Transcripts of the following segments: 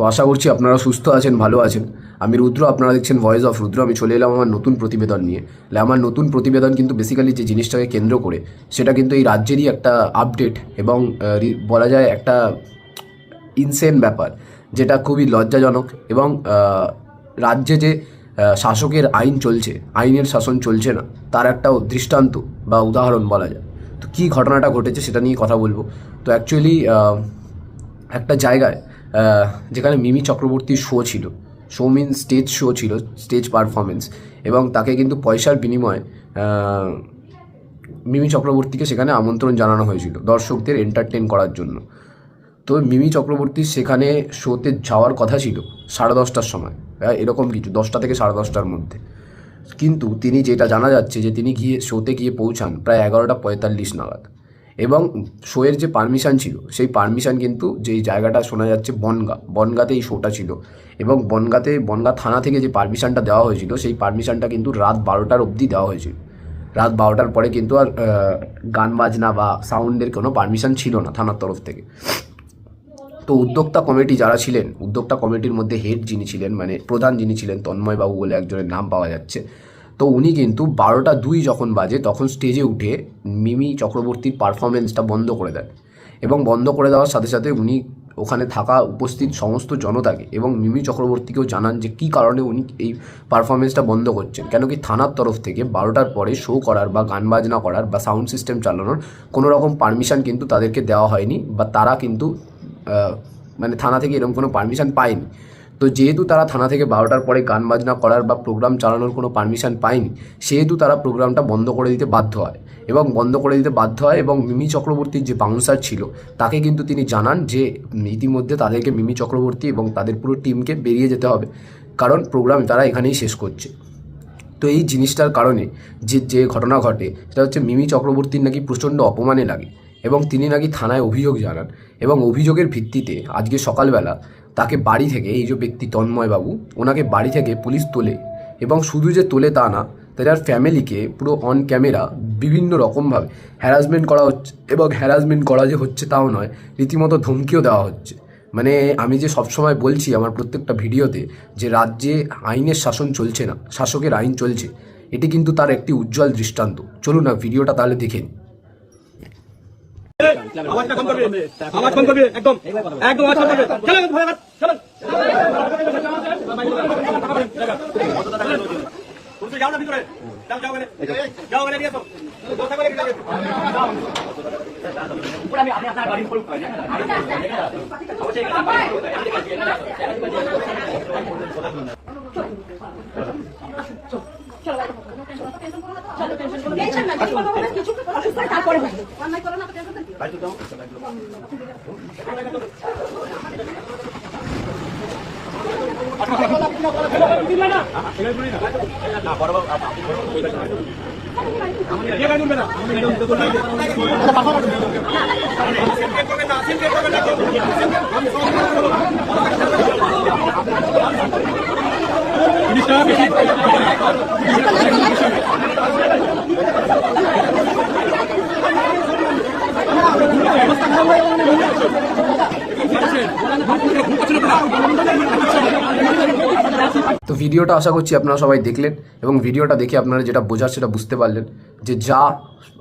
তো আশা করছি আপনারা সুস্থ আছেন, ভালো আছেন। আমি রুদ্র, আপনারা দেখছেন ভয়েস অফ রুদ্র। আমি চলে এলাম আমার নতুন প্রতিবেদন নিয়ে। তাহলে আমার নতুন প্রতিবেদন কিন্তু বেসিক্যালি যে জিনিসটাকে কেন্দ্র করে, সেটা কিন্তু এই রাজ্যেরই একটা আপডেট এবং বলা যায় একটা ইনসেন ব্যাপার, যেটা খুবই লজ্জাজনক এবং রাজ্যে যে শাসকের আইন চলছে, আইনের শাসন চলছে না, তার একটা দৃষ্টান্ত বা উদাহরণ বলা যায়। তো কী ঘটনাটা ঘটেছে সেটা নিয়ে কথা বলব। তো অ্যাকচুয়ালি একটা জায়গায় যেখানে মিমি চক্রবর্তীর শো ছিল। শো মিন স্টেজ শো ছিল স্টেজ পারফরমেন্স এবং তাকে কিন্তু পয়সার বিনিময়ে মিমি চক্রবর্তীকে সেখানে আমন্ত্রণ জানানো হয়েছিল দর্শকদের এন্টারটেন করার জন্য। তো মিমি চক্রবর্তী সেখানে শোতে যাওয়ার কথা ছিল সাড়ে দশটার সময়। হ্যাঁ, এরকম কিছু দশটা থেকে সাড়ে দশটার মধ্যে। কিন্তু তিনি যেটা জানা যাচ্ছে যে তিনি গিয়ে শোতে গিয়ে পৌঁছান প্রায় এগারোটা পঁয়তাল্লিশ নাগাদ। এবং শোয়ের যে পারমিশন ছিল, সেই পারমিশন কিন্তু যেই জায়গাটা শোনা যাচ্ছে বনগা, বনগাতে এই শোটা ছিল। এবং বনগাতে, বনগা থানা থেকে যে পারমিশনটা দেওয়া হয়েছিল, সেই পারমিশনটা কিন্তু রাত বারোটার অবধি দেওয়া হয়েছিল। রাত বারোটার পরে কিন্তু আর গান বাজনা বা সাউন্ডের কোনো পারমিশন ছিল না থানার তরফ থেকে। তো উদ্যোক্তা কমিটি যারা ছিলেন, উদ্যোক্তা কমিটির মধ্যে হেড যিনি ছিলেন মানে প্রধান যিনি ছিলেন, তন্ময়বাবু বলে একজনের নাম পাওয়া যাচ্ছে তো উনি কিন্তু বারোটা দুই যখন বাজে, তখন স্টেজে উঠে মিমি চক্রবর্তীর পারফরমেন্সটা বন্ধ করে দেন। এবং বন্ধ করে দেওয়ার সাথে সাথে উনি ওখানে থাকা উপস্থিত সমস্ত জনতাকে এবং মিমি চক্রবর্তীকেও জানান যে কী কারণে উনি এই পারফরমেন্সটা বন্ধ করছেন। কেন কি থানার তরফ থেকে বারোটার পরে শো করার বা গান বাজনা করার বা সাউন্ড সিস্টেম চালানোর কোনো রকম পারমিশন কিন্তু তাদেরকে দেওয়া হয়নি বা তারা কিন্তু মানে থানা থেকে এরকম কোনো পারমিশন পায়নি। তো যেহেতু তারা থানা থেকে বারোটার পরে গান বাজনা করার বা প্রোগ্রাম চালানোর কোনো পারমিশন পায়নি, সেহেতু তারা প্রোগ্রামটা বন্ধ করে দিতে বাধ্য হয়। এবং বন্ধ করে দিতে বাধ্য হয় এবং মিমি চক্রবর্তীর যে বাউন্সার ছিল, তাকে কিন্তু তিনি জানান যে ইতিমধ্যে তাদেরকে মিমি চক্রবর্তী এবং তাদের পুরো টিমকে বেরিয়ে যেতে হবে। কারণ প্রোগ্রাম তারা এখানেই শেষ করছে। তো এই জিনিসটার কারণে যে যে ঘটনা ঘটে, সেটা হচ্ছে মিমি চক্রবর্তীর নাকি প্রচণ্ড অপমানে লাগে এবং তিনি নাকি থানায় অভিযোগ জানান। এবং অভিযোগের ভিত্তিতে আজকে সকালবেলা তাকে বাড়ি থেকে, এই যে ব্যক্তি তন্ময়বাবু, ওনাকে বাড়ি থেকে পুলিশ তোলে এবং শুধু যে তোলে তা না, তার ফ্যামিলিকে পুরো অন ক্যামেরা বিভিন্ন রকমভাবে হ্যারাসমেন্ট করা হচ্ছে এবং হ্যারাসমেন্ট করা যে হচ্ছে তাও নয়, রীতিমতো ধমকিও দেওয়া হচ্ছে মানে আমি যে সবসময় বলছি আমার প্রত্যেকটা ভিডিওতে যে রাজ্যে আইনের শাসন চলছে না, শাসকের আইন চলছে, এটি কিন্তু তার একটি উজ্জ্বল দৃষ্টান্ত চলুন না, ভিডিওটা তাহলে দেখে নিই। আওয়াজটা একদম একদম যাও না ভিতরে যাও যাও বলে তারপরে লাইট দাও লাইট দাও। বিশ টাকা ভিডিওটা আশা করছি আপনারা সবাই দেখলেন এবং ভিডিওটা দেখে আপনারা যেটা বোঝার সেটা বুঝতে পারলেন যে যা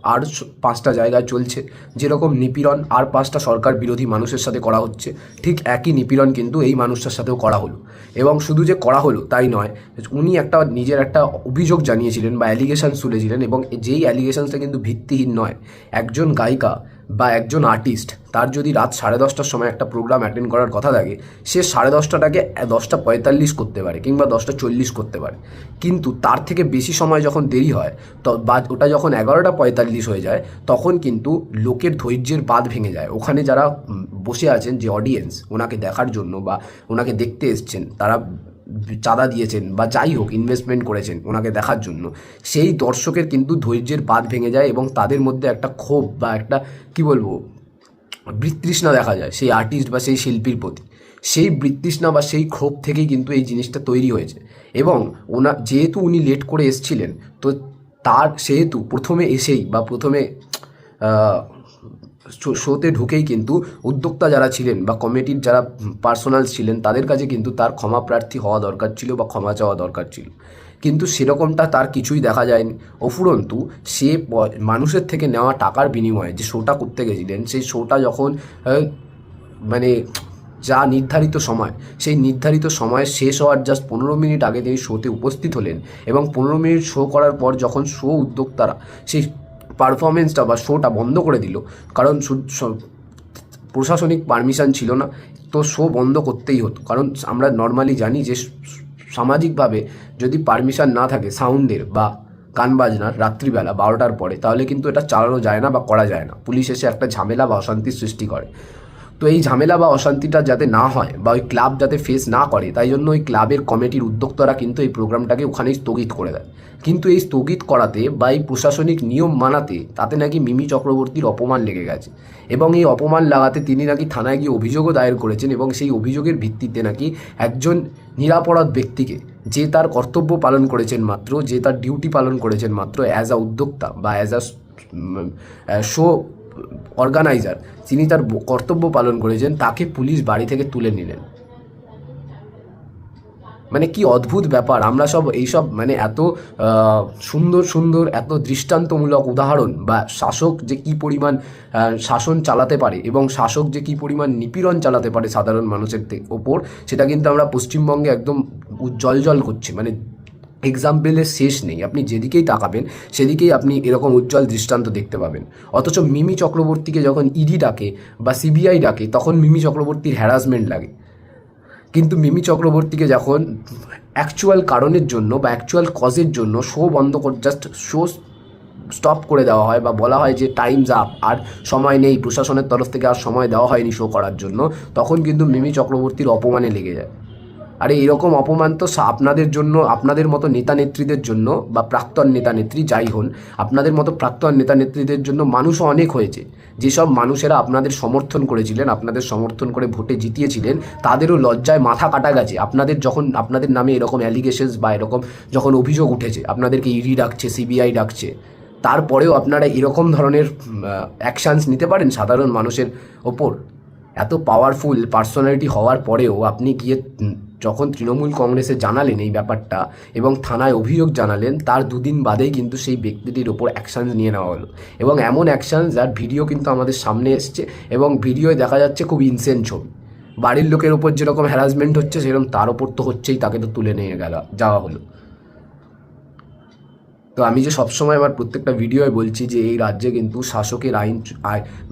আর পাঁচটা জায়গায় চলছে। যেরকম নিপীড়ন, আর পাঁচটা সরকার বিরোধী মানুষের সাথে করা হচ্ছে। ঠিক একই নিপীড়ন কিন্তু এই মানুষটার সাথেও করা হলো। এবং শুধু যে করা হলো তাই নয়, উনি একটা নিজের একটা অভিযোগ জানিয়েছিলেন বা অ্যালিগেশন তুলেছিলেন এবং যেই অ্যালিগেশনসটা কিন্তু ভিত্তিহীন নয়, একজন গায়িকা বা একজন আর্টিস্ট তার যদি রাত সাড়ে দশটার সময় একটা প্রোগ্রাম অ্যাটেন্ড করার কথা থাকে, সে সাড়ে দশটাটাকে দশটা পঁয়তাল্লিশ করতে পারে কিংবা দশটা চল্লিশ করতে পারে। কিন্তু তার থেকে বেশি সময় যখন দেরি হয়, তো বা, ওটা যখন এগারোটা পঁয়তাল্লিশ হয়ে যায়, তখন কিন্তু লোকের ধৈর্যের বাদ ভেঙে যায়। ওখানে যারা বসে আছেন যে অডিয়েন্স ওনাকে দেখার জন্য বা ওনাকে দেখতে এসছেন, তারা চাঁদা দিয়েছেন বা যাই হোক ইনভেস্টমেন্ট করেছেন ওনাকে দেখার জন্য, সেই দর্শকের কিন্তু ধৈর্যের বাদ ভেঙে যায় এবং তাদের মধ্যে একটা ক্ষোভ বা একটা, কি বলব বৃত্তৃষ্ণা দেখা যায় সেই আর্টিস্ট বা সেই শিল্পীর প্রতি। সেই বৃত্তৃষ্ণা বা সেই ক্ষোভ থেকেই কিন্তু এই জিনিসটা তৈরি হয়েছে। এবং ওনা, যেহেতু উনি লেট করে এসছিলেন, তো তার সেহেতু প্রথমে এসেই বা প্রথমে শোতে ঢুকেই কিন্তু উদ্যোক্তা যারা ছিলেন বা কমিটির যারা পার্সোনাল ছিলেন তাদের কাছে কিন্তু তার ক্ষমা প্রার্থী হওয়া দরকার ছিল বা ক্ষমা চাওয়া দরকার ছিল। কিন্তু সেরকমটা তার কিছুই দেখা যায়নি। অফুরন্তু সে মানুষের থেকে নেওয়া টাকার বিনিময়ে যে শোটা করতে গেছিলেন, সেই শোটা যখন মানে যা নির্ধারিত সময়। সেই নির্ধারিত সময় শেষ হওয়ার জাস্ট পনেরো মিনিট আগে তিনি শোতে উপস্থিত হলেন এবং পনেরো মিনিট শো করার পর যখন শো উদ্যোক্তারা সেই পারফরমেন্সটা বা শোটা বন্ধ করে দিল, কারণ প্রশাসনিক পারমিশন ছিল না, তো শো বন্ধ করতেই হতো। কারণ আমরা নর্মালি জানি যে সামাজিকভাবে যদি পারমিশন না থাকে সাউন্ডের বা গান বাজনার রাত্রিবেলা বারোটার পরে, তাহলে কিন্তু এটা চালানো যায় না বা করা যায় না। পুলিশ এসে একটা ঝামেলা বা অশান্তির সৃষ্টি করে। তো এই ঝামেলা বা অশান্তিটা যাতে না হয় বা ওই ক্লাব যাতে ফেস না করে, তাই জন্য ওই ক্লাবের কমিটির উদ্যোক্তারা কিন্তু এই প্রোগ্রামটাকে ওখানেই স্থগিত করে দেয়। কিন্তু এই স্থগিত করাতে বা এই প্রশাসনিক নিয়ম মানাতে তাতে নাকি মিমি চক্রবর্তীর অপমান লেগে গেছে এবং এই অপমান লাগাতে তিনি নাকি থানায় গিয়ে অভিযোগও দায়ের করেছেন এবং সেই অভিযোগের ভিত্তিতে নাকি একজন নিরাপরাধ ব্যক্তিকে যে তার কর্তব্য পালন করেছেন মাত্র, যে তার ডিউটি পালন করেছেন মাত্র অ্যাজ আ উদ্যোক্তা বা অ্যাজ আ শো অর্গানাইজার তিনি তার কর্তব্য পালন করেছেন, তাকে পুলিশ বাড়ি থেকে তুলে নিলেন। মানে কি অদ্ভুত ব্যাপার, আমরা সব এইসব মানে এত সুন্দর সুন্দর, এত দৃষ্টান্তমূলক উদাহরণ বা শাসক যে কি পরিমাণ শাসন চালাতে পারে এবং শাসক যে কি পরিমাণ নিপীড়ন চালাতে পারে সাধারণ মানুষের ওপর, সেটা কিন্তু আমরা পশ্চিমবঙ্গে একদম উজ্জ্বল করছি। মানে এক্সাম্পলের শেষ নেই। আপনি যেদিকেই তাকাবেন, সেদিকেই আপনি এরকম উজ্জ্বল দৃষ্টান্ত দেখতে পাবেন। অথচ মিমি চক্রবর্তীকে যখন ইডি ডাকে বা সিবিআই ডাকে, তখন মিমি চক্রবর্তীর হ্যারাসমেন্ট লাগে। কিন্তু মিমি চক্রবর্তীকে যখন অ্যাকচুয়াল কারণের জন্য বা অ্যাকচুয়াল কজের জন্য শো বন্ধ করে জাস্ট শো স্টপ করে দেওয়া হয় বা বলা হয় যে টাইমস আপ আর সময় নেই, প্রশাসনের তরফ থেকে আর সময় দেওয়া হয়নি শো করার জন্য, তখন কিন্তু মিমি চক্রবর্তীর অপমানে লেগে যায়। আরে এরকম অপমান তো আপনাদের জন্য, আপনাদের মতো নেতা নেত্রীদের জন্য বা প্রাক্তন নেতা নেত্রী যাই হন, আপনাদের মতো প্রাক্তন নেতা নেত্রীদের জন্য মানুষও অনেক হয়েছে। যেসব মানুষেরা আপনাদের সমর্থন করেছিলেন, আপনাদের সমর্থন করে ভোটে জিতিয়েছিলেন, তাদেরও লজ্জায় মাথা কাটা গেছে। আপনাদের যখন, আপনাদের নামে এরকম অ্যালিগেশনস বা এরকম যখন অভিযোগ উঠেছে, আপনাদেরকে ইডি ডাকছে সিবিআই ডাকছে, তারপরেও আপনারা এরকম ধরনের অ্যাকশানস নিতে পারেন সাধারণ মানুষের ওপর? এত পাওয়ারফুল পার্সোনালিটি হওয়ার পরেও আপনি গিয়ে যখন তৃণমূল কংগ্রেসে জানালেন এই ব্যাপারটা এবং থানায় অভিযোগ জানালেন, তার দুদিন বাদেই কিন্তু সেই ব্যক্তিটির ওপর অ্যাকশান নিয়ে নেওয়া হলো। এবং এমন অ্যাকশান যার ভিডিও কিন্তু আমাদের সামনে এসছে এবং ভিডিওয় দেখা যাচ্ছে খুব ইনসেন্ট ছবি। বাড়ির লোকের ওপর যেরকম হ্যারাসমেন্ট হচ্ছে, সেরকম তার ওপর তো হচ্ছেই, তাকে তো তুলে নিয়ে গেল, যাওয়া হলো। তো আমি যে সবসময় আমার প্রত্যেকটা ভিডিওয় বলছি যে এই রাজ্যে কিন্তু শাসকের আইন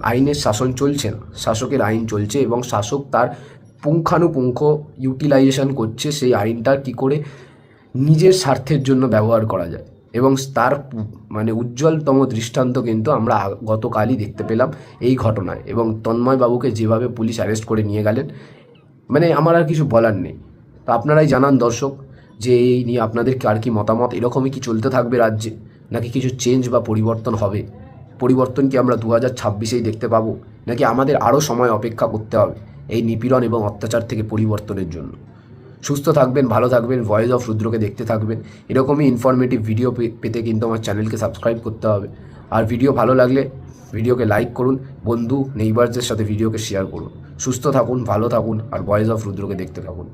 আইনের শাসন চলছে না। শাসকের আইন চলছে এবং শাসক তার পুঙ্খানুপুঙ্খ ইউটিলাইজেশন করছে সেই আইনটার কি করে নিজের স্বার্থের জন্য ব্যবহার করা যায়। এবং তার মানে উজ্জ্বলতম দৃষ্টান্ত কিন্তু আমরা গতকালই দেখতে পেলাম এই ঘটনায়। এবং তন্ময় বাবুকে যেভাবে পুলিশ অ্যারেস্ট করে নিয়ে গেলেন মানে আমার আর কিছু বলার নেই। তো আপনারাই জানান দর্শক যে এই নিয়ে আপনাদের আর কি মতামত, এরকমই কি চলতে থাকবে রাজ্যে, নাকি কিছু চেঞ্জ বা পরিবর্তন হবে? পরিবর্তন কি আমরা দু হাজার ছাব্বিশেই দেখতে পাবো? নাকি আমাদের আরও সময় অপেক্ষা করতে হবে? এই নিপীড়ন এবং অত্যাচার থেকে পরিবর্তনের জন্য। সুস্থ থাকবেন, ভালো থাকবেন ভয়েস অফ রুদ্রকে দেখতে থাকবেন। এরকমই ইনফরমেটিভ ভিডিও পেতে কিন্তু আমার চ্যানেলকে সাবস্ক্রাইব করতে হবে। আর ভিডিও ভালো লাগলে ভিডিওকে লাইক করুন, বন্ধু নেইবারদের সাথে ভিডিওকে শেয়ার করুন। সুস্থ থাকুন, ভালো থাকুন, আর ভয়েস অফ রুদ্রকে দেখতে থাকুন।